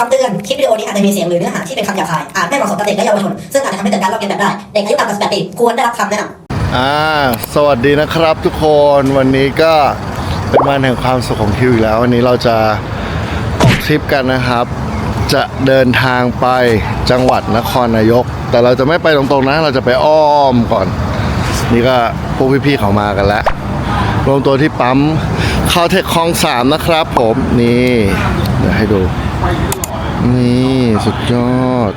คำเตือน คลิปวิดีโอนี้อาจจะมีเสียงหรือเนื้อหาที่เป็นคำหยาบคาย อาจไม่เหมาะสมกับเด็กและเยาวชน ซึ่งอาจจะทำให้เกิดการลอกเลียนแบบได้ เด็กอายุต่ำกว่า18ปีควรได้รับคำแนะนำอ่า สวัสดีนะครับทุกคน วันนี้ก็เป็นวันแห่งความสุขของคิวอีกแล้ว วันนี้เราจะออกทริปกันนะครับ จะเดินทางไปจังหวัดนครนายก แต่เราจะไม่ไปตรงๆนะ เราจะไปอ้อมก่อน นี่ก็พวกพี่ๆเขามากันแล้วรวมตัวที่ปั๊มคาวเทคคลองสามนะครับผม นี่ เดี๋ยวให้ดู นี่สุดยอด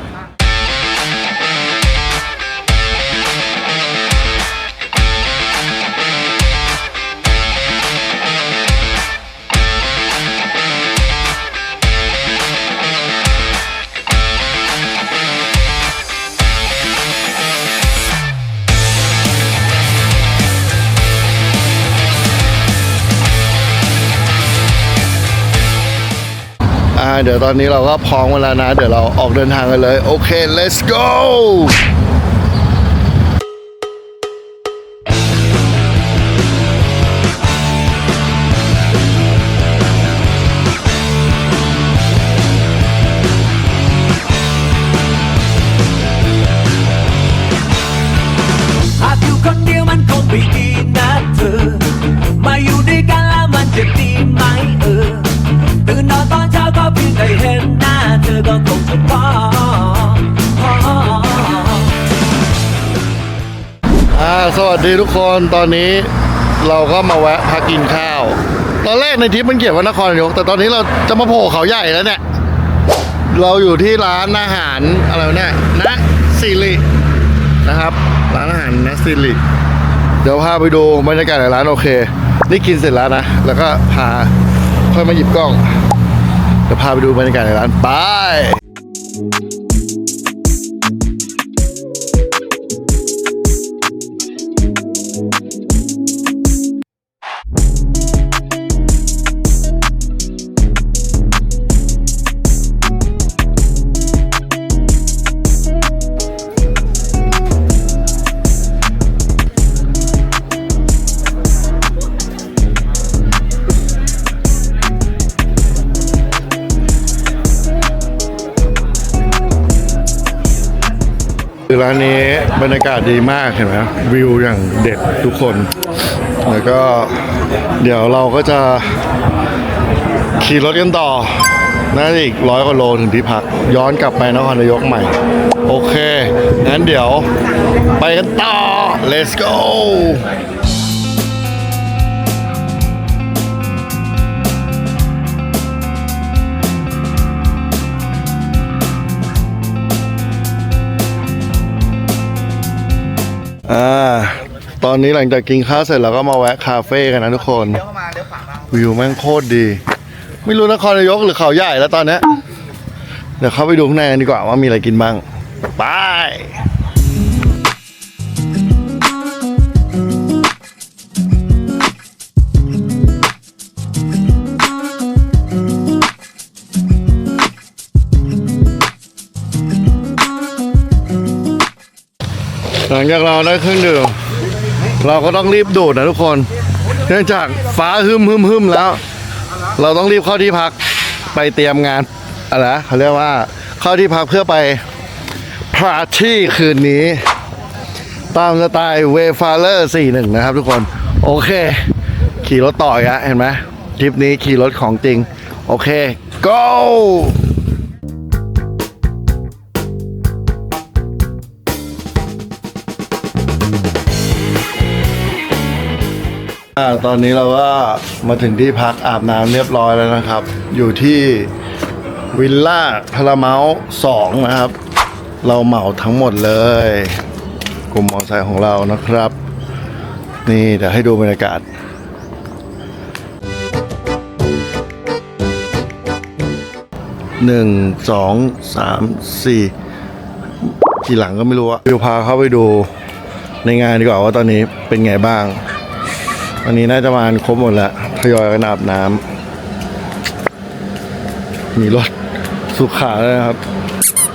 เดี๋ยวตอนนี้เราก็พร้อมกันแล้วนะ เดี๋ยวเราออกเดินทางกันเลย โอเค let's go สดีทุกคนตอนนี้เราก็มาแวะพักกินข้าว ตอนแรกในทริปมันเขียนว่านครนายกแต่ตอนนี้เราจะมาโผล่เขาใหญ่แล้วเนี่ย เราอยู่ที่ร้านอาหารอะไรเนี่ยนะซิรินะครับ ร้านอาหารนะซิริเดี๋ยวพาไปดูบรรยากาศในร้านโอเค นี่กินเสร็จแล้วนะ แล้วก็พาค่อยมาหยิบกล้องเดี๋ยวพาไปดูบรรยากาศในร้านไป คือร้านนี้บรรยากาศดีมากเห็นไหมวิวอย่างเด็ดทุกคน แล้วก็เดี๋ยวเราก็จะขี่รถกันต่อ น่าจะอีกร้อยกว่าโลถึงที่พัก ย้อนกลับไปนครนายกใหม่ โอเค งั้นเดี๋ยวไปกันต่อ let's go อ่า ตอนนี้หลังจากกินข้าวเสร็จเราก็มาแวะคาเฟ่กันนะทุกคนวิวแม่งโคตรดี ไม่รู้นครนายกหรือเขาใหญ่แล้วตอนเนี้ยเดี๋ยวเข้าไปดูข้างในกันดีกว่าว่ามีอะไรกินบ้างไป ลังจากเราได้เครื่องดื่มเราก็ต้องรีบดูดนะทุกคน เนื่องจากฟ้าหึมหึมหึมแล้ว เราต้องรีบเข้าที่พักไปเตรียมงานอะไรเขาเรียกว่าเข้าที่พักเพื่อไปพาร์ตี้คืนนี้ ตามสไตล์เวฟาเลอร์41 นะครับทุกคน โอเค ขี่รถต่ออีกแล้วเห็นไหมทริปนี้ขี่รถของจริง โอเค go อ่าตอนนี้เราก็มาถึงที่พักอาบน้ำเรียบร้อยแล้วนะครับ อยู่ที่วิลล่าพาราเมาส์สองนะครับ เราเหมาทั้งหมดเลย กลุ่มมอไซค์ของเรานะครับ นี่เดี๋ยวให้ดูบรรยากาศ หนึ่งสองสามสี่ทีหลังก็ไม่รู้อะวิวพาเข้าไปดูในงานดีกว่าว่าตอนนี้เป็นไงบ้าง อันนี้น่าจะมาครบหมดแล้วทยอยกันอาบน้ำมีรถสุขาแล้วนะครับ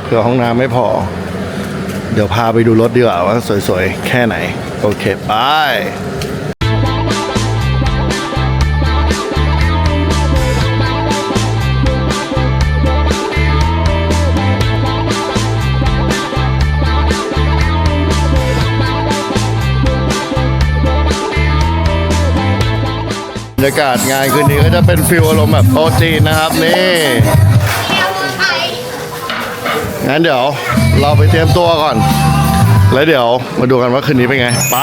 เผื่อห้องน้ำไม่พอ เดี๋ยวพาไปดูรถดีกว่าว่าสวยๆ แค่ไหน โอเค ไป รยากาศงานคืนนี้ก็จะเป็นฟิลอารมณ์แบบโต๊ะจีนนะครับนี่งั้นเดี๋ยวเราไปเตรียมตัวก่อน แล้วเดี๋ยวมาดูกันว่าคืนนี้เป็นไง ไป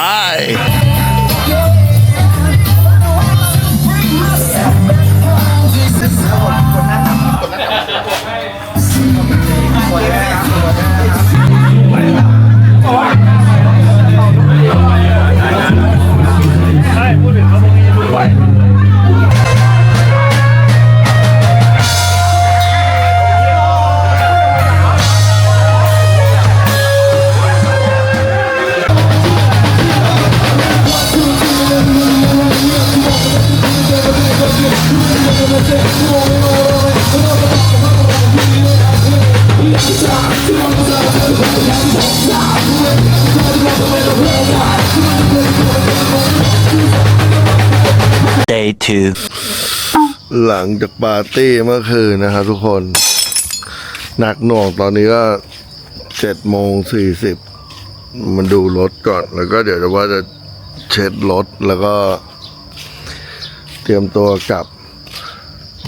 Day two. หลังจากปาร์ตี้เมื่อคืนนะครับทุกคนหนักหน่วงตอนนี้ก็เจ็ดโมงสี่สิบมันดูรถก่อน แล้วก็เดี๋ยวจะว่าจะเช็ดรถแล้วก็เตรียมตัวกลับ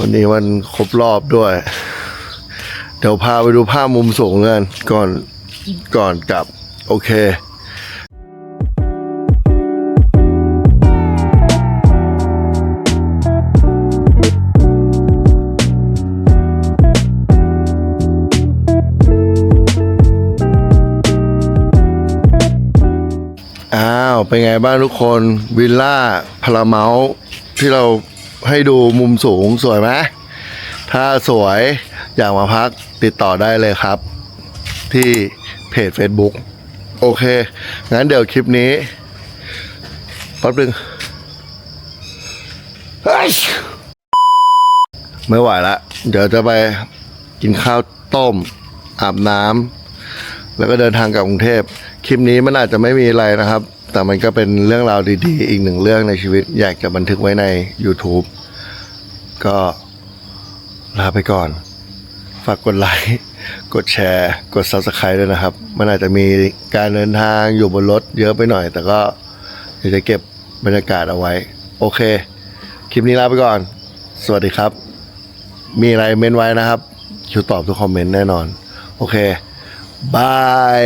วันนี้มันครบรอบด้วย เดี๋ยวพาไปดูภาพมุมสูงกันก่อนก่อนกลับ โอเคอ้าวเป็นไงบ้างทุกคนวิลล่าพาราเมาที่เรา ให้ดูมุมสูงสวยไหมถ้าสวยอยากมาพักติดต่อได้เลยครับ ที่เพจ Facebook โอเค งั้นเดี๋ยวคลิปนี้แป๊บนึงไม่ไหวละ เดี๋ยวจะไปกินข้าวต้ม อาบน้ำแล้วก็เดินทางกลับกรุงเทพ คลิปนี้มันอาจจะไม่มีอะไรนะครับ แต่มันก็เป็นเรื่องราวดีๆ อีกหนึ่งเรื่องในชีวิต อยากจะบันทึกไว้ใน YouTube ก็ลาไปก่อน ฝากกดไลค์ กดแชร์ กด Subscribe ด้วยนะครับ มันอาจจะมีการเดินทางอยู่บนรถเยอะไปหน่อย แต่ก็เดี๋ยวจะเก็บบรรยากาศเอาไว้ โอเค คลิปนี้ลาไปก่อน สวัสดีครับ มีอะไรเม้นไว้นะครับ คิวตอบทุกคอมเมนต์แน่นอน โอเคบาย